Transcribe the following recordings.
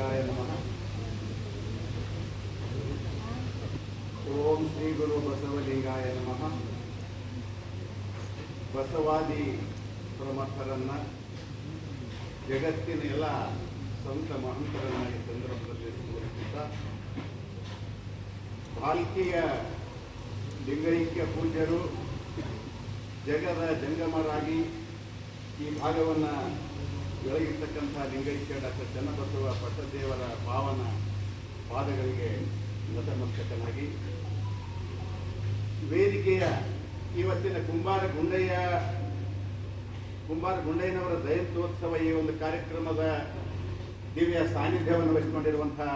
ಬಸವಲಿಂಗಾಯ ನಮಃ. ಓಂ ಶ್ರೀ ಗುರು ಬಸವಲಿಂಗಾಯ ನಮಃ. ಬಸವಾದಿ ಪ್ರಮಥರನ್ನ ಜಗತ್ತಿನ ಎಲ್ಲ ಸಂತ ಮಹಂತರನ್ನ ಈ ಭಾಲ್ಕಿಯ ಲಿಂಗೈಕ್ಯ ಪೂಜ್ಯರು, ಜಗದ ಜಂಗಮರಾಗಿ ಈ ಭಾಗವನ್ನು ಬೆಳಗಿರ್ತಕ್ಕಂಥ ಲಿಂಗೈಕ್ಯ ಡಾಕ್ಟರ್ ಚನ್ನಬಸವ ಪಟ್ಟದೇವರ ಪಾವನ ಪಾದಗಳಿಗೆ ನತಮಸ್ತಕನಾಗಿ ವೇದಿಕೆಯ ಇವತ್ತಿನ ಕುಂಬಾರ ಗುಂಡಯ್ಯ, ಕುಂಬಾರ ಗುಂಡಯ್ಯನವರ ಜಯಂತ್ಯೋತ್ಸವ ಈ ಒಂದು ಕಾರ್ಯಕ್ರಮದ ದಿವ್ಯ ಸಾನ್ನಿಧ್ಯವನ್ನು ವಹಿಸಿಕೊಂಡಿರುವಂತಹ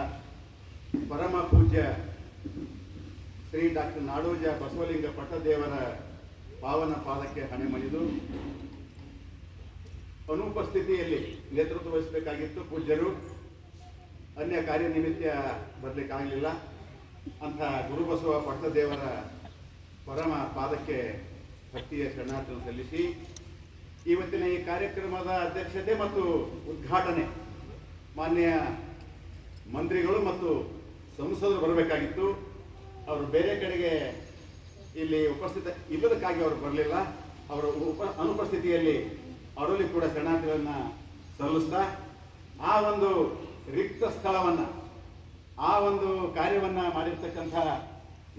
ಪರಮ ಪೂಜ್ಯ ಶ್ರೀ ಡಾಕ್ಟರ್ ನಾಡೋಜ ಬಸವಲಿಂಗ ಪಟ್ಟದೇವರ ಪಾವನ ಪಾದಕ್ಕೆ ಹಣೆ ಮಣಿದು ಅನುಪಸ್ಥಿತಿಯಲ್ಲಿ ನೇತೃತ್ವ ವಹಿಸಬೇಕಾಗಿತ್ತು ಪೂಜ್ಯರು. ಅನ್ಯ ಕಾರ್ಯನಿಮಿತ್ತ ಬರಲಿಕ್ಕಾಗಲಿಲ್ಲ. ಅಂತ ಗುರುಬಸವ ಪಟ್ಟದೇವರ ಪರಮ ಪಾದಕ್ಕೆ ಭಕ್ತಿಯ ಶರಣಾರ್ಥನ ಸಲ್ಲಿಸಿ ಇವತ್ತಿನ ಈ ಕಾರ್ಯಕ್ರಮದ ಅಧ್ಯಕ್ಷತೆ ಮತ್ತು ಉದ್ಘಾಟನೆ ಮಾನ್ಯ ಮಂತ್ರಿಗಳು ಮತ್ತು ಸಂಸದರು ಬರಬೇಕಾಗಿತ್ತು. ಅವರು ಬೇರೆ ಕಡೆಗೆ ಇಲ್ಲಿ ಉಪಸ್ಥಿತ ಇಲ್ಲದಕ್ಕಾಗಿ ಅವರು ಬರಲಿಲ್ಲ. ಅವರ ಉಪ, ಅನುಪಸ್ಥಿತಿಯಲ್ಲಿ ಅವರಲ್ಲಿ ಕೂಡ ಶರಣಾರ್ಥಿಗಳನ್ನ ಸಲ್ಲಿಸ್ತಾ, ಆ ಒಂದು ರಿಕ್ತ ಸ್ಥಳವನ್ನು, ಆ ಒಂದು ಕಾರ್ಯವನ್ನು ಮಾಡಿರ್ತಕ್ಕಂಥ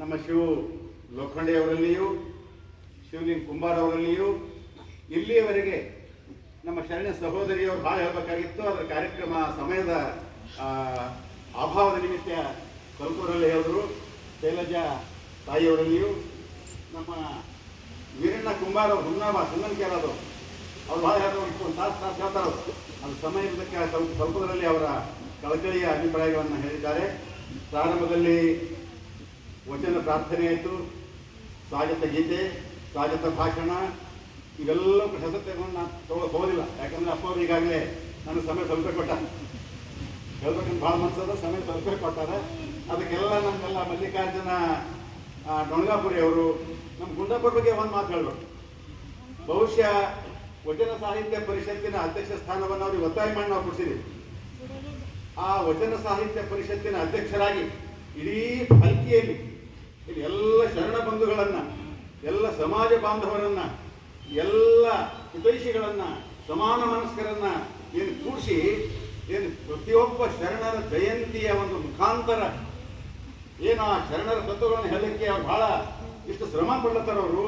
ನಮ್ಮ ಶಿವ ಲೋಖಂಡೆಯವರಲ್ಲಿಯೂ ಶಿವಲಿಂಗ ಕುಂಬಾರ್ ಅವರಲ್ಲಿಯೂ, ಇಲ್ಲಿಯವರೆಗೆ ನಮ್ಮ ಶರಣ ಸಹೋದರಿಯವರು ಭಾಳ ಹೇಳಬೇಕಾಗಿತ್ತು, ಅದರ ಕಾರ್ಯಕ್ರಮ ಸಮಯದ ಅಭಾವದ ನಿಮಿತ್ತ ಸ್ವಲ್ಪರಲ್ಲಿ ಹೇಳಿದ್ರು. ಶೈಲಜಾ ತಾಯಿಯವರಲ್ಲಿಯೂ ನಮ್ಮ ವೀರಣ್ಣ ಕುಂಬಾರ ಹುನ್ನಾಮ ಹುನ್ನಾಬ ಸುನ್ನಂಕೇರದು ಅವ್ರು ಭಾಳ ಹೇಳಿದ್ರು ಒಂದು ತಾಸು ತಾಸು ಹೇಳ್ತಾರೆ. ಅದು ಸಮಯ ಇದ್ದಕ್ಕೆ ಸ್ವಲ್ಪ ಸ್ವಲ್ಪದರಲ್ಲಿ ಅವರ ಕಳಕಳಿಯ ಅಭಿಪ್ರಾಯಗಳನ್ನು ಹೇಳಿದ್ದಾರೆ. ಪ್ರಾರಂಭದಲ್ಲಿ ವಚನ ಪ್ರಾರ್ಥನೆ ಆಯಿತು. ಸ್ವಾಗತ ಗೀತೆ, ಸ್ವಾಗತ ಭಾಷಣ ಇವೆಲ್ಲ ಹೆಸರು ನಾನು ತಗೊಳಕ್ ಹೋಗೋದಿಲ್ಲ ಯಾಕಂದ್ರೆ ಅಪ್ಪ ಅವರು ಈಗಾಗಲೇ ನನಗೆ ಸಮಯ ಸ್ವಲ್ಪ ಕೊಟ್ಟ ಹೇಳ್ಬೇಕಂತ ಭಾಳ ಮನಸ್ಸದ ಸಮಯ ಸ್ವಲ್ಪ ಕೊಟ್ಟಾರೆ. ಅದಕ್ಕೆಲ್ಲ ನಮ್ಮೆಲ್ಲ ಮಲ್ಲಿಕಾರ್ಜುನ ಡೊಂಗಾಪುರಿ ಅವರು ನಮ್ಮ ಗುಂಡಾಪುರ ಬಗ್ಗೆ ಒಂದು ಮಾತು ಹೇಳ್ಬೇಕು. ಬಹುಶಃ ವಚನ ಸಾಹಿತ್ಯ ಪರಿಷತ್ತಿನ ಅಧ್ಯಕ್ಷ ಸ್ಥಾನವನ್ನು ಅವರಿಗೆ ಒತ್ತಾಯ ಮಾಡಿ ನಾವು ಕೊಡ್ತೀವಿ ಆ ವಚನ ಸಾಹಿತ್ಯ ಪರಿಷತ್ತಿನ ಅಧ್ಯಕ್ಷರಾಗಿ ಇಡೀ ಹಲ್ಕಿಯಲ್ಲಿ ಇಲ್ಲಿ ಎಲ್ಲ ಶರಣ ಬಂಧುಗಳನ್ನ, ಎಲ್ಲ ಸಮಾಜ ಬಾಂಧವರನ್ನು, ಎಲ್ಲ ಹಿತೈಷಿಗಳನ್ನ, ಸಮಾನ ಮನಸ್ಕರನ್ನು ಏನು ಕೂಡಿಸಿ ಏನು ಪ್ರತಿಯೊಬ್ಬ ಶರಣರ ಜಯಂತಿಯ ಒಂದು ಮುಖಾಂತರ ಏನು ಆ ಶರಣರ ತತ್ವಗಳನ್ನು ಹೇಳಕ್ಕೆ ಬಹಳ ಇಷ್ಟು ಶ್ರಮ ಪಡ್ಲತ್ತಾರ ಅವರು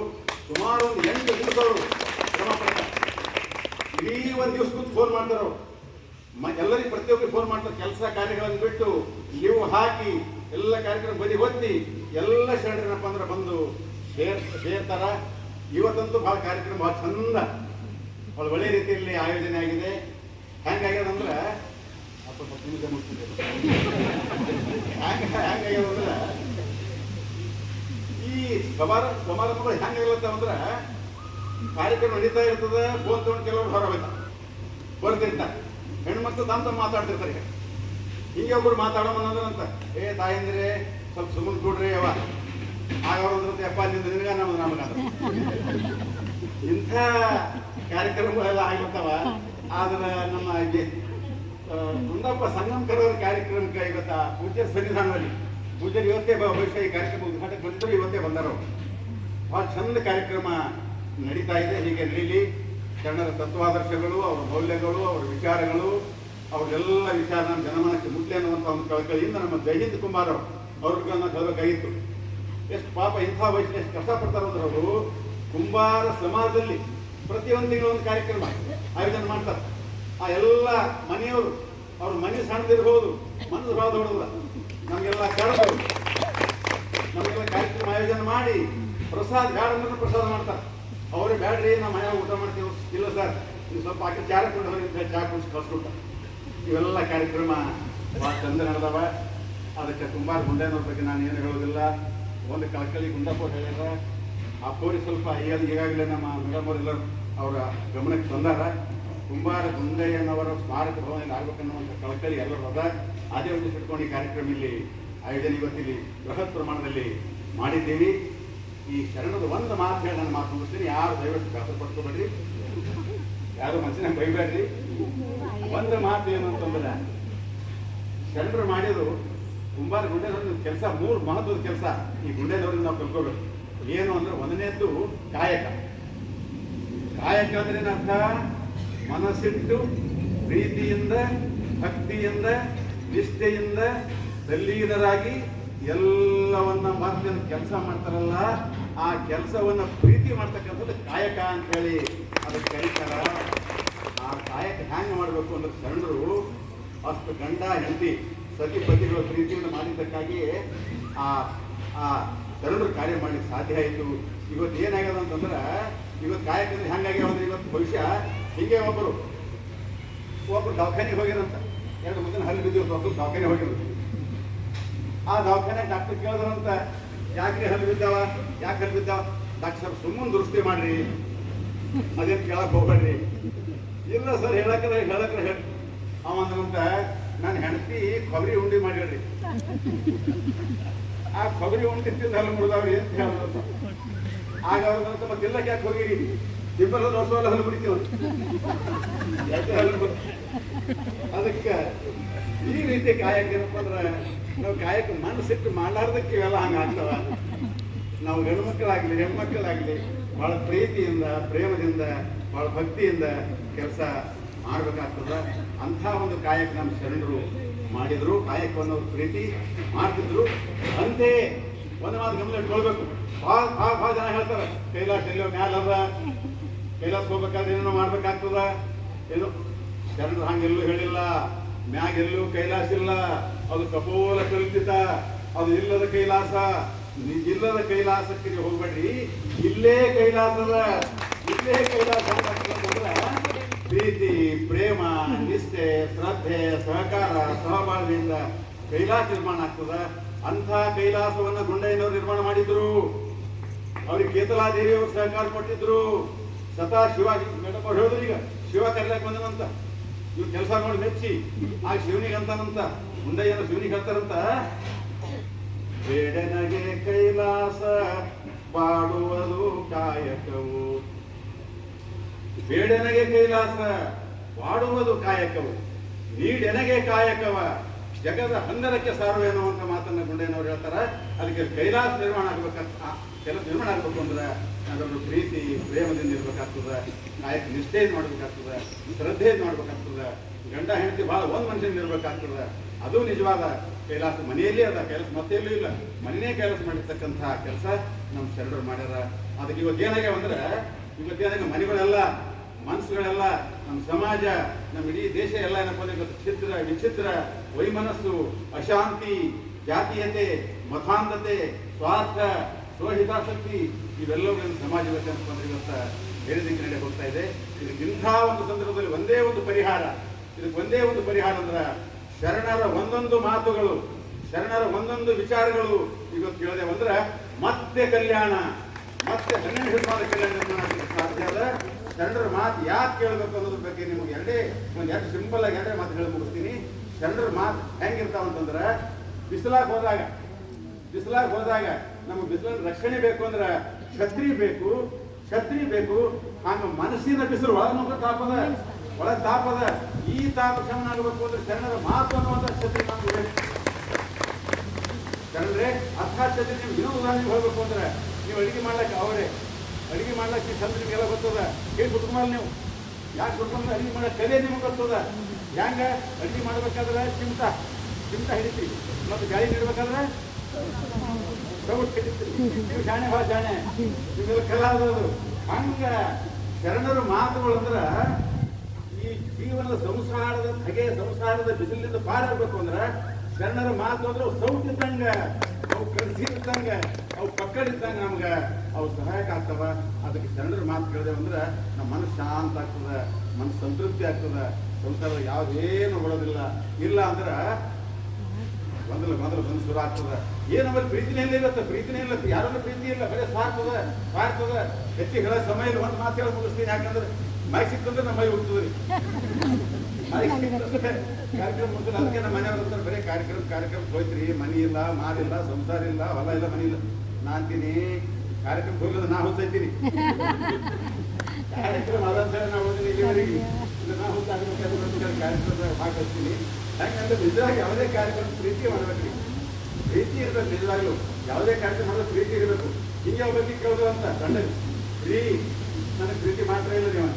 ಸುಮಾರು ಒಂದು ಎಂಟು ಪಡ್ತಾರೆ ಇಡೀ ಒಂದು ದಿವಸ ಕೂತು ಫೋನ್ ಮಾಡ್ತಾರೋ ಎಲ್ಲರಿಗೂ ಪ್ರತಿಯೊಬ್ಬರಿಗೆ ಫೋನ್ ಮಾಡ್ತಾರೆ. ಕೆಲಸ ಕಾರ್ಯಗಳನ್ನು ಬಿಟ್ಟು ನೀವು ಹಾಕಿ ಎಲ್ಲ ಕಾರ್ಯಕ್ರಮ ಬದಿ ಹೊತ್ತಿ ಎಲ್ಲ ಶರಣರಪ್ಪ ಅಂದ್ರೆ ಬಂದು ಸೇರ್ ಸೇರ್ತಾರ ಇವತ್ತಂತೂ ಭಾಳ ಕಾರ್ಯಕ್ರಮ ಭಾಳ ಚಂದ. ಭಾಳ ಒಳ್ಳೆ ರೀತಿಯಲ್ಲಿ ಆಯೋಜನೆ ಆಗಿದೆ. ಹೆಂಗಾಗ್ಯದಂದ್ರೆ ಅಪ್ಪ ಸ್ವಲ್ಪ ನಿಮಿಷ ಮುಗ್ಸ್ಬಿಟ್ಟೆ. ಹ್ಯಾಂಗ ಹೆಂಗಾಗ್ಯದ ಅಂದ್ರೆ ಈ ಸಮಾರ ಸಮಾರಂಭಗಳು ಹೆಂಗಾಗ್ಲತ್ತಾವ ಅಂದ್ರೆ ಕಾರ್ಯಕ್ರಮ ನಡೀತಾ ಇರ್ತದ, ಫೋನ್ ತಗೊಂಡು ಕೆಲವರು ಹೊರ ಹೋಗ್ತಾರೆ ಬರ್ತಿರ್ತಾರೆ ಹೆಣ್ಮಕ್ಳು ತಮ್ಮ ತಮ್ಮ ಮಾತಾಡ್ತಿರ್ತಾರೆ. ಹಿಂಗೆ ಒಬ್ರು ಮಾತಾಡೋಮನ್ನಂದ್ರಂತ ಏ ತಾಯಂದ್ರೆ, ಸ್ವಲ್ಪ ಸುಮ್ಮನೆ ಕೊಡ್ರಿ ಅವ ಆಗ ಅವ್ರಂದ್ರಂತೆ ಅಪ್ಪ ನಿಂದ ನಿನಗ ನಮ್ದು ನಮಗಂತ ಇಂಥ ಕಾರ್ಯಕ್ರಮಗಳೆಲ್ಲ ಆಗಿರ್ತಾವ. ಆದ್ರೆ ನಮ್ಮ ಮುಂದಪ್ಪ ಸಂಗಮ್ ಸಂಗಮಕರ್ ಅವ್ರ ಕಾರ್ಯಕ್ರಮಕ್ಕೆ ಇವತ್ತ ಪೂಜೆ ಸನ್ನಿಧಾನದಲ್ಲಿ ಪೂಜೆ ಇವತ್ತೇ ಬಹುಶಃ ಈ ಕಾರ್ಯಕ್ರಮ ಉದ್ಘಾಟನೆ ಬಂದರು ಇವತ್ತೇ ಬಂದರು ಭಾಳ ಚಂದ ಕಾರ್ಯಕ್ರಮ ನಡೀತಾ ಇದೆ, ಹೀಗೆ ನಡೀಲಿ. ಜನರ ತತ್ವಾದರ್ಶಗಳು, ಅವರ ಮೌಲ್ಯಗಳು, ಅವರ ವಿಚಾರಗಳು ಅವರೆಲ್ಲ ವಿಚಾರ ನಮ್ಮ ಜನಮನಕ್ಕೆ ಮುಟ್ಲಿ ಅನ್ನುವಂಥ ಒಂದು ಕಳಕಳಿಯಿಂದ ನಮ್ಮ ಜಯಹಿಂದ್ ಕುಮಾರ್ ಅವರು, ಅವ್ರಿಗನ್ನ ಹೇಳಬೇಕಾಗಿತ್ತು ಎಷ್ಟು ಪಾಪ ಇಂಥ ವಯಸ್ಸಿನ ಎಷ್ಟು ಕಷ್ಟಪಡ್ತಾರಂದ್ರೆ ಅವರು ಕುಂಬಾರ ಸಮಾಜದಲ್ಲಿ ಪ್ರತಿಯೊಂದು ಒಂದು ಕಾರ್ಯಕ್ರಮ ಆಯೋಜನೆ ಮಾಡ್ತಾರೆ. ಆ ಎಲ್ಲ ಮನೆಯವರು, ಅವ್ರ ಮನೆ ಸಣ್ಣದಿರ್ಬೋದು, ಮನಸ್ಸು ಭಾಳ ದೊಡ್ಡದಲ್ಲ, ನಮಗೆಲ್ಲ ಕಳೆದವರು ನಮಗೆಲ್ಲ ಕಾರ್ಯಕ್ರಮ ಆಯೋಜನೆ ಮಾಡಿ ಪ್ರಸಾದ ಬ್ಯಾಡ ಪ್ರಸಾದ ಮಾಡ್ತಾರೆ. ಅವರೇ ಬೇಡ್ರಿ ನಮ್ಮ ಮನೆಯಾಗ ಊಟ ಮಾಡ್ತೀವಿ ಇಲ್ಲ ಸರ್, ನೀವು ಸ್ವಲ್ಪ ಆಕೆ ಚಾರ ಕೊಂಡು ಹೋಗಿ ಚಾ ಕುಡಿಸಿ ಕಳ್ಸ್ಕೊಟ್ಟ ಇವೆಲ್ಲ ಕಾರ್ಯಕ್ರಮ ಭಾಳ ಚಂದ ನಡೆದವ. ಅದಕ್ಕೆ ತುಂಬ ಗುಂಡೇನವ್ರ ಬಗ್ಗೆ ನಾನು ಏನು ಹೇಳೋದಿಲ್ಲ. ಒಂದು ಕಳಕಳಿ ಗುಂಡಪ್ಪ ಹೇಳ್ಯಾರ ಆ ಪೋರಿ ಸ್ವಲ್ಪ ಈಗ- ಈಗಾಗಲೇ ನಮ್ಮ ಮೇಡಮ್ ಅವರೆಲ್ಲರೂ ಅವರ ಗಮನಕ್ಕೆ ತಂದಾರ ಕುಂಬಾರ ಗುಂಡಯ್ಯನವರ ಸ್ಮಾರಕ ಭವನದಲ್ಲಿ ಆಗ್ಬೇಕನ್ನುವಂಥ ಕಳಕಳಿ ಎಲ್ಲರೂ ಅದ. ಅದೇ ಒಂದು ಇಟ್ಕೊಂಡು ಈ ಕಾರ್ಯಕ್ರಮ ಇಲ್ಲಿ ಆಯೋಜನೆ ಇವತ್ತಿಲ್ಲಿ ಬೃಹತ್ ಪ್ರಮಾಣದಲ್ಲಿ ಮಾಡಿದ್ದೀವಿ. ಈ ಶರಣದ ಒಂದು ಮಾತು ಹೇಳಿ ನಾನು ಮಾತು ಮುಗಿಸ್ತೀನಿ. ಯಾರು ದಯವಿಟ್ಟು ಬೇಸರ ಪಡ್ಕೋಬೇಡ್ರಿ ಯಾರು ಮನಸ್ಸಿನಾಗ ಬೈಬೇಡ್ರಿ. ಒಂದು ಮಾತು ಏನು ಅಂತಂದ್ರೆ ಶರಣರು ಮಾಡಿದ್ರು ತುಂಬಾ ಗುಂಡೆದವ್ರ ಕೆಲಸ, ಮೂರು ಮಹತ್ವದ ಕೆಲಸ ಈ ಗುಂಡೇನವ್ರಿಗೆ ನಾವು ಕಲ್ಕೋಬೇಕು ಏನು ಅಂದ್ರೆ ಒಂದನೇದ್ದು ಕಾಯಕ. ಕಾಯಕ ಅಂದ್ರೆ ಏನರ್ಥ ಮನಸ್ಸಿಟ್ಟು, ಪ್ರೀತಿಯಿಂದ, ಭಕ್ತಿಯಿಂದ, ನಿಷ್ಠೆಯಿಂದ ತಲ್ಲೀನರಾಗಿ ಎಲ್ಲವನ್ನ ಮತ್ತೆ ಕೆಲಸ ಮಾಡ್ತಾರಲ್ಲ, ಆ ಕೆಲಸವನ್ನ ಪ್ರೀತಿ ಮಾಡ್ತಕ್ಕಂಥದ್ದು ಕಾಯಕ ಅಂತ ಹೇಳಿ ಅದಕ್ಕೆ ಕರೀತಾರ. ಆ ಕಾಯಕ ಹ್ಯಾಂಗ ಮಾಡಬೇಕು ಅಂದ್ರೆ ಶರಣರು ಅಷ್ಟು ಗಂಡ, ಹೆಂಡತಿ, ಸತಿ ಪತಿಗಳ ಪ್ರೀತಿಯನ್ನು ಮಾಡಿದ್ದಕ್ಕಾಗಿ ಆ ಆ ಶರಣರು ಕಾರ್ಯ ಮಾಡಿ ಸಾಧ್ಯ ಆಯಿತು. ಇವತ್ತು ಏನಾಗ್ಯದ ಅಂತಂದ್ರೆ, ಇವತ್ತು ಕಾಯಕ ಅಂದ್ರೆ ಇವತ್ತು ಭವಿಷ್ಯ ಹೀಗೆ ಒಬ್ಬರು ಒಬ್ಬರು ದವಾಖಾನೆಗೆ ಹೋಗಿರಂತ ಎರಡು ಮುಂದಿನ ಹಲ್ಲಿ ಬಿದ್ದು ಒಬ್ಬರು ದವಾಖಾನೆ ಹೋಗಿರು ಆ ದವಾಖಾನೆ ಡಾಕ್ಟರ್ ಕೇಳಿದ್ರಂತ ಯಾಕ್ರಿ ಹಲ್ಲು ಬಿದ್ದಾವ? ಯಾಕೆ ಹಲ್ಲು ಬಿದ್ದಾವ? ಡಾಕ್ಟರ್ ಸುಮ್ಮನೆ ದುರಸ್ತಿ ಮಾಡ್ರಿ. ಅದೇನು ಕೇಳಕ್ ಹೋಗ್ಬೇಡ್ರಿ. ಇಲ್ಲ ಸರ್, ಹೇಳಕ್ರೆ ಹೇಳಕ್ರೆ, ಹೇಳಿ. ಅವಂದ್ರಂತ ನನ್ನ ಹೆಂಡತಿ ಕೊಬ್ಬರಿ ಉಂಡಿ ಮಾಡಿರಿ ಆ ಕೊಬ್ಬರಿ ಉಂಡಿ ತಿಂದು ಹಲ್ಲು ಮುರಿದವ್ರಿ ಅಂತ ಹೇಳಿದ್ರು. ಆಗ ಮತ್ತೆ ಇಲ್ಲ ಯಾಕೆ ಹೋಗಿರಿ? ಇಬ್ಬರ ದೋಸೆಲ್ಲ ಹಲ್ಲು ಬಿಡ್ತೀವಿ. ಯಾಕೆ ಅದಕ್ಕೆ ಈ ರೀತಿ ಕಾಯಕ್ಕೆ ಏನಪ್ಪ ಅಂದ್ರೆ ನಾವು ಕಾಯಕ ಮನಸ್ಸಿಟ್ಟು ಮಾಡಲಾರ್ದಕ್ಕೆ ಇವೆಲ್ಲ ಹಂಗಾಗ್ತವ ನಾವು ಗಂಡು ಮಕ್ಕಳಾಗಲಿ ಹೆಣ್ಮಕ್ಕಳಾಗಲಿ ಭಾಳ ಪ್ರೀತಿಯಿಂದ, ಪ್ರೇಮದಿಂದ, ಭಾಳ ಭಕ್ತಿಯಿಂದ ಕೆಲಸ ಮಾಡಬೇಕಾಗ್ತದ. ಅಂಥ ಒಂದು ಕಾಯಕ ನಮ್ಮ ಶರಣರು ಮಾಡಿದರು. ಕಾಯಕವನ್ನು ಪ್ರೀತಿ ಮಾಡ್ತಿದ್ರು. ಅಂತೆಯೇ ಒಂದು ಮಾತು ಗಮನ ಇಟ್ಕೊಳ್ಬೇಕು. ಭಾಳ ಭಾಳ ಭಾಳ ಜನ ಹೇಳ್ತಾರೆ ಕೈಲಾಸ ಎಲ್ಲೋ ಮ್ಯಾಲದ ಕೈಲಾಸ ಹೋಗ್ಬೇಕಾದ್ರೆ ಏನೇನೋ ಮಾಡ್ಬೇಕಾಗ್ತದ. ಏನು? ಶರಣರು ಹಂಗೆಲ್ಲೂ ಹೇಳಿಲ್ಲ. ಮ್ಯಾಗೆಲ್ಲೂ ಕೈಲಾಸ ಇಲ್ಲ. ಅದು ಕಪೋಲ ಕಲ್ಪಿತ. ಅದು ಇಲ್ಲದ ಕೈಲಾಸ. ಇಲ್ಲದ ಕೈಲಾಸಕ್ಕೆ ನೀವು ಹೋಗ್ಬೇಡ್ರಿ. ಇಲ್ಲೇ ಕೈಲಾಸದ ಇಲ್ಲೇ ಕೈಲಾಸ ಪ್ರೀತಿ, ಪ್ರೇಮ, ನಿಷ್ಠೆ, ಶ್ರದ್ಧೆ, ಸಹಕಾರ, ಸಹಬಾಳ್ವೆಯಿಂದ ಕೈಲಾಸ ನಿರ್ಮಾಣ ಆಗ್ತದ. ಅಂಥ ಕೈಲಾಸವನ್ನ ಗುಂಡಯ್ಯನವರು ನಿರ್ಮಾಣ ಮಾಡಿದ್ರು. ಅವ್ರಿಗೆ ಕೇತಲಾದೇವಿಯವರು ಸಹಕಾರ ಕೊಟ್ಟಿದ್ರು. ಸತಾ ಶಿವ ಮೇಡಮ್ ಅವ್ರು ಹೇಳಿದ್ರು ಈಗ, ಶಿವ ಕರ್ಲಕ್ಕೆ ಬಂದನಂತ. ಇವ್ರು ಕೆಲಸ ನೋಡಿ ಮೆಚ್ಚಿ, ಆ ಶಿವನಿಗೆ ಅಂತಾನಂತ ಮುಂದೆ ಏನೋ ಶಿವನಿಗೆ ಹೇಳ್ತಾರಂತ? ಬೇಡನಗೆ ಕೈಲಾಸ ಪಾಡುವುದು ಕಾಯಕವು. ಬೇಡನಗೆ ಕೈಲಾಸ ಪಾಡುವುದು ಕಾಯಕವು. ನೀಡೆನಗೆ ಕಾಯಕವ. ಜಗದ ಹಂದರಕ್ಕೆ ಸಾರುವೇನೋ ಅಂತ ಮಾತನ್ನು ಗುಂಡೇನವ್ರು ಹೇಳ್ತಾರೆ. ಅದಕ್ಕೆ ಕೈಲಾಸ ನಿರ್ಮಾಣ ಆಗ್ಬೇಕಂತ ಕೆಲಸ ನಿರ್ಮಾಣ ಆಗ್ಬೇಕು ಅಂದ್ರೆ ನಾವೆಲ್ಲರೂ ಪ್ರೀತಿ, ಪ್ರೇಮದಿಂದ ಇರ್ಬೇಕಾಗ್ತದೆ. ನಾಯಕ ನಿಷ್ಠೆಯಿಂದ ಮಾಡ್ಬೇಕಾಗ್ತದೆ ಶ್ರದ್ಧೆಯಿಂದ ಮಾಡ್ಬೇಕಾಗ್ತದೆ. ಗಂಡ, ಹೆಂಡತಿ ಬಹಳ ಒಂದು ಮನುಷ್ಯನಿಂದ ಇರ್ಬೇಕಾಗ್ತದೆ. ಅದು ನಿಜವಾದ ಕೈಲಾಸ. ಮನೆಯಲ್ಲೇ ಅದ, ಕೆಲಸ ಮತ್ತೆಲ್ಲೂ ಇಲ್ಲ. ಮನೆಯೇ ಕೆಲಸ ಮಾಡಿರ್ತಕ್ಕಂತಹ ಕೆಲಸ ನಮ್ಮ ಶರಣರು ಮಾಡ್ಯಾರ. ಅದಕ್ಕೆ ಇವತ್ತು ಏನಾಗ್ಯಾವ ಅಂದ್ರೆ ಇವತ್ತು ಏನಾಗ ಮನೆಗಳೆಲ್ಲ ಮನಸ್ಸುಗಳೆಲ್ಲ, ನಮ್ಮ ಸಮಾಜ, ನಮ್ಮ ಇಡೀ ದೇಶ ಎಲ್ಲ ಏನಪ್ಪ ಅಂದ್ರೆ ಚಿತ್ರ ವಿಚಿತ್ರ, ವೈಮನಸ್ಸು, ಅಶಾಂತಿ, ಜಾತೀಯತೆ, ಮತಾಂಧತೆ, ಸ್ವಾರ್ಥ ಸ್ವಹಿತಾಸಕ್ತಿ ಇವೆಲ್ಲವುಗಳನ್ನು ಸಮಾಜ ಇವತ್ತು ಏನಪ್ಪ ಅಂದ್ರೆ ಇವತ್ತು ಬೇರೆ ದಿಕ್ಕಿನಡೆ ಹೋಗ್ತಾ ಇದೆ. ಇದಕ್ಕೆ ಇಂಥ ಒಂದು ಸಂದರ್ಭದಲ್ಲಿ ಒಂದೇ ಒಂದು ಪರಿಹಾರ. ಇದಕ್ಕೆ ಒಂದೇ ಒಂದು ಪರಿಹಾರ ಅಂದ್ರೆ ಶರಣರ ಒಂದೊಂದು ಮಾತುಗಳು, ಶರಣರ ಒಂದೊಂದು ವಿಚಾರಗಳು ಇವತ್ತು ಕೇಳಿದೆ ಅಂದ್ರೆ ಮತ್ತೆ ಕಲ್ಯಾಣ, ಮತ್ತೆ ಹನ್ನೆರಡು ಕಲ್ಯಾಣ ಸಾಧ್ಯ ಶರಣರ ಮಾತು ಯಾಕೆ ಕೇಳಬೇಕು ಅನ್ನೋದ್ರ ಬಗ್ಗೆ ನಿಮ್ಗೆ ಎರಡೇ, ಒಂದು ಎರಡು ಸಿಂಪಲ್ ಆಗಿ ಎರಡೇ ಮಾತು ಹೇಳಿ ಮುಗಿಸ್ತೀನಿ. ಶರಣರ ಮಾತು ಹೆಂಗಿರ್ತಾವ ಅಂತಂದ್ರೆ, ಬಿಸಿಲಾಗ ಹೋದಾಗ ಬಿಸಿಲಾಗ ಹೋದಾಗ ನಮಗೆ ಬಿಸಿಲಿನ ರಕ್ಷಣೆ ಬೇಕು ಅಂದ್ರೆ ಛತ್ರಿ ಬೇಕು ಛತ್ರಿ ಬೇಕು. ಹಂಗ ಮನಸ್ಸಿನ ಬಿಸಿಲು ಒಳಗ ತಾಪದ, ಒಳಗೆ ತಾಪದ, ಈ ತಾಪ ಶಮನ ಆಗಬೇಕು ಅಂದ್ರೆ ಶರಣರ ಮಾತು ಅನ್ನುವಂಥ ಛತ್ರಿ ನಮ್ಗೆ ಬೇಕು ಶರಣರೇ ಛತ್ರಿ ನೀವು ಇನ್ನೂ ಉದಾಹರಣೆಗೆ ಹೋಗ್ಬೇಕು ಅಂದ್ರೆ, ನೀವು ಅಡಿಗೆ ಮಾಡ್ಲಿಕ್ಕೆ ಅವರೇ ಅಡಿಗೆ ಮಾಡ್ಲಕ್ಕೆ ಚಂದ ನಿಮಗೆಲ್ಲ ಗೊತ್ತದ? ಹೇಗೆ ಕುಟುಂಬ ನೀವು? ಯಾಕೆ ಕುಟುಂಬ ಅಡಿಗೆ ಮಾಡಕ್ಕೆ ಕಲೆ ನಿಮಗೆ ಗೊತ್ತದ? ಹೆಂಗ ಅಡಿಗೆ ಮಾಡ್ಬೇಕಾದ್ರೆ ಚಿಂತ ಚಿಂತ ಹಿಡಿತೀರಿ ಮತ್ತು ಗಾಳಿ ನೀಡ್ಬೇಕಾದ್ರೆ ಸೌಟ್ ನೀವು ಜಾಣೆ ಭಾಳ ಜಾಣೆ ನಿಮ್ಗೆಲ್ಲ ಕಲಾದವರು ಹಂಗ ಶರಣರು ಮಾತುಗಳು ಅಂದ್ರೆ ಈ ಜೀವನದ ಸಂಸಾರದ ಹಗೆ ಸಂಸಾರದ ಬಿಸಿಲಿನಿಂದ ಪಾರಾಗಬೇಕು ಅಂದ್ರೆ ಶರಣರ ಮಾತು ಅಂದ್ರೆ ಸೌಟ್ ಇದ್ದಂಗ, ಅವು ಕಲಸಿ ಇದ್ದಂಗ, ಅವು ಪಕ್ಕಡಿದ್ದಂಗ ನಮ್ಗೆ, ಅವು ಸಹಾಯಕ ಆಗ್ತವ. ಅದಕ್ಕೆ ಜನರ ಮಾತು ಕೇಳಿದೆ ಅಂದ್ರೆ ನಮ್ಮ ಮನಸ್ಸು ಶಾಂತ ಆಗ್ತದೆ, ಮನಸ್ಸು ಸಂತೃಪ್ತಿ ಆಗ್ತದೆ, ಸಂಸಾರ ಯಾವ್ದೇನು ಬಿಡೋದಿಲ್ಲ ಇಲ್ಲ ಅಂದ್ರೆ ಮೊದಲು ಮೊದಲು ಬಂದು ಶುರು ಆಗ್ತದ. ಏನಂದ್ರೆ ಪ್ರೀತಿನೇ ಇಲ್ಲ ಇರುತ್ತೆ ಪ್ರೀತಿನೇ ಇಲ್ಲ ಯಾರನ್ನ ಪ್ರೀತಿ ಇಲ್ಲ ಬರೀ ಸ್ವಾರ್ಥದ ಸ್ವಾರ್ಥದ ಹೆಚ್ಚಿಗೆ ಹೇಳೋ ಸಮಯ ಇಲ್ಲ ಒಂದು ಮಾತು ಹೇಳಿ ಮುಗಿಸ್ತೀನಿ. ಯಾಕಂದ್ರೆ ಮೈ ಸಿಕ್ತಂದ್ರೆ ನಮ್ಮ ಮೈ ಮೈಕ್ ಸಿಕ್ತಂದ್ರೆ ಕಾರ್ಯಕ್ರಮ ಮುಗಿದ್ರೆ ಅದಕ್ಕೆ ನಮ್ಮ ಮನೆಯವ್ರ ಹತ್ರ ಬರೀ ಕಾರ್ಯಕ್ರಮ ಕಾರ್ಯಕ್ರಮ ಹೋಯ್ತ್ರಿ. ಮನಿ ಇಲ್ಲ ಮಾರಿಲ್ಲ ಸಂಸಾರ ಇಲ್ಲ ಹೊಲ ಇಲ್ಲ ಮನಿ ಇಲ್ಲ. ನಾ ಅಂತೀನಿ ಕಾರ್ಯಕ್ರಮ ಹೋಗಿಲ್ಲ ನಾ ಹೊತ್ತೈತೀನಿ ಕಾರ್ಯಕ್ರಮ ಅದಂತ ಹೇಳಿ ನಾ ಹೋದಿನಿ ಇಲ್ಲಿವರೆಗೆ ನಾ ಹುದ್ದಾಗಬೇಕಾದ್ರೆ ಕಾರ್ಯಕ್ರಮ ಭಾಗವಹಿಸ್ತೀನಿ. ಯಾಕಂದ್ರೆ ನಿಜವಾಗಿ ಯಾವುದೇ ಕಾರ್ಯಕ್ರಮ ಪ್ರೀತಿ ಮಾಡ್ಬೇಕ್ರಿ ಪ್ರೀತಿ ಇರ್ಬೇಕು ನಿಜವಾಗ್ಲೂ. ಯಾವುದೇ ಕಾರ್ಯಕ್ರಮ ಮಾಡೋದು ಪ್ರೀತಿ ಇರಬೇಕು. ಹಿಂಗೆ ಒಬ್ಬಕ್ಕೆ ಕೇಳೋದು ಅಂತ ಗಂಡ ಪ್ರೀ ನನಗೆ ಪ್ರೀತಿ ಮಾಡ್ತಾ ಇಲ್ಲ ನೀವು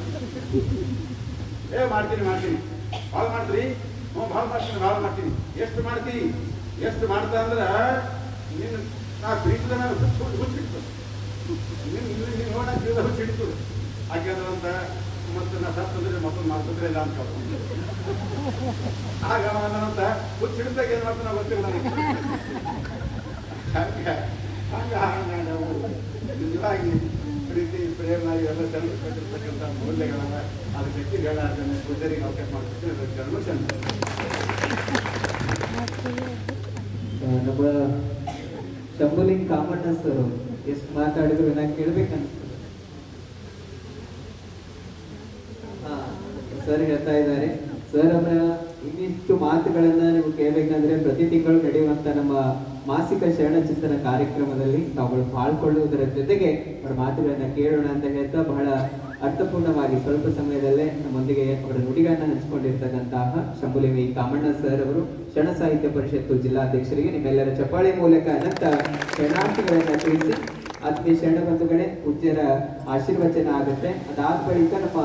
ಏ, ಮಾಡ್ತೀನಿ ಮಾಡ್ತೀನಿ. ಭಾಳ ಮಾಡ್ತೀರಿ? ಹ್ಞೂ, ಭಾಳ ಮಾಡ್ತೀನಿ ಭಾಳ ಮಾಡ್ತೀನಿ. ಎಷ್ಟು ಮಾಡ್ತೀನಿ ಎಷ್ಟು ಮಾಡ್ತಾ ಅಂದ್ರೆ ನಿನ್ನ ನಾ ಪ್ರೀತಿದ ನಾನು ಹುಚ್ಚಿಡ್ತು ನಿನ್ನ ನಿನ್ನ ನೀನು ನೋಡ ಜೀವನ ಹುಚ್ಚಿಡ್ತು ಯಾಕೆಂದ್ರೆ ಅಂತ ಮತ್ತೆ ನಾ ಸತ್ತಂದ್ರೆ ಮತ್ತೊಂದು ಮಾಡ್ತಿದ್ರೆ ಇಲ್ಲ ಅಂತ ಆಗ ಅವನಂತ ಹುಚ್ಚಿಡ್ದಾಗ ಏನು ಮಾಡ್ತಾನೆ ಗೊತ್ತಿಲ್ಲ ನನಗೆ. ಹಂಗ ನಾವು ನಿಜವಾಗಿ ಪ್ರೀತಿ, ಪ್ರೇಮ ಇವೆಲ್ಲ ಜನ್ಮಕ್ಕಂಥ ಮೌಲ್ಯಗಳನ್ನ ಅದು ಹೆಚ್ಚಿಗೆ ಹೇಳಿ ಪೂಜರಿಗೆ ಅವಕಾಶ ಮಾಡ್ತಿದ್ದೀನಿ ಅದಕ್ಕೆ ಚಂದ. ನಮ್ಮ ಶಂಭುಲಿಂಗ್ ಕಾಮಣ್ಣ ಸರ್ ಎಷ್ಟು ಮಾತಾಡಿದ್ರು ನಾನು ಕೇಳ್ಬೇಕನ್ಸ್ತು ಸರ್ ಹೇಳ್ತಾ ಇದ್ದಾರೆ. ಸರ್ ಅವರ ಇನ್ನಿಷ್ಟು ಮಾತುಗಳನ್ನ ನೀವು ಕೇಳಬೇಕಂದ್ರೆ ಪ್ರತಿ ತಿಂಗಳು ನಡೆಯುವಂತ ನಮ್ಮ ಮಾಸಿಕ ಶರಣಚಿಂತನ ಕಾರ್ಯಕ್ರಮದಲ್ಲಿ ತಾವುಗಳು ಪಾಲ್ಕೊಳ್ಳುವುದರ ಜೊತೆಗೆ ಅವರ ಮಾತುಗಳನ್ನ ಕೇಳೋಣ ಅಂತ ಹೇಳ್ತಾ ಬಹಳ ಅರ್ಥಪೂರ್ಣವಾಗಿ ಸ್ವಲ್ಪ ಸಮಯದಲ್ಲೇ ನಮ್ಮೊಂದಿಗೆ ಅವರ ನುಡಿಗಳನ್ನ ಹಂಚಿಕೊಂಡಿರ್ತಕ್ಕಂತಹ ಶಂಭುಲಿಮಿ ಕಾಮಣ್ಣ ಸರ್ ಅವರು, ಶರಣ ಸಾಹಿತ್ಯ ಪರಿಷತ್ತು ಜಿಲ್ಲಾಧ್ಯಕ್ಷರಿಗೆ ನಿಮ್ಮೆಲ್ಲರ ಚಪ್ಪಾಳೆ ಮೂಲಕ ಅನಂತ ಶರಣಾರ್ಥಿಗಳನ್ನ ತಿಳಿಸಿ, ಆತ್ಮೀಯ ಶರಣ ಬಂಧುಗಳೇ, ಪೂಜ್ಯರ ಆಶೀರ್ವಚನ ಆಗುತ್ತೆ. ಅದಾದ ಬಳಿಕ ನಮ್ಮ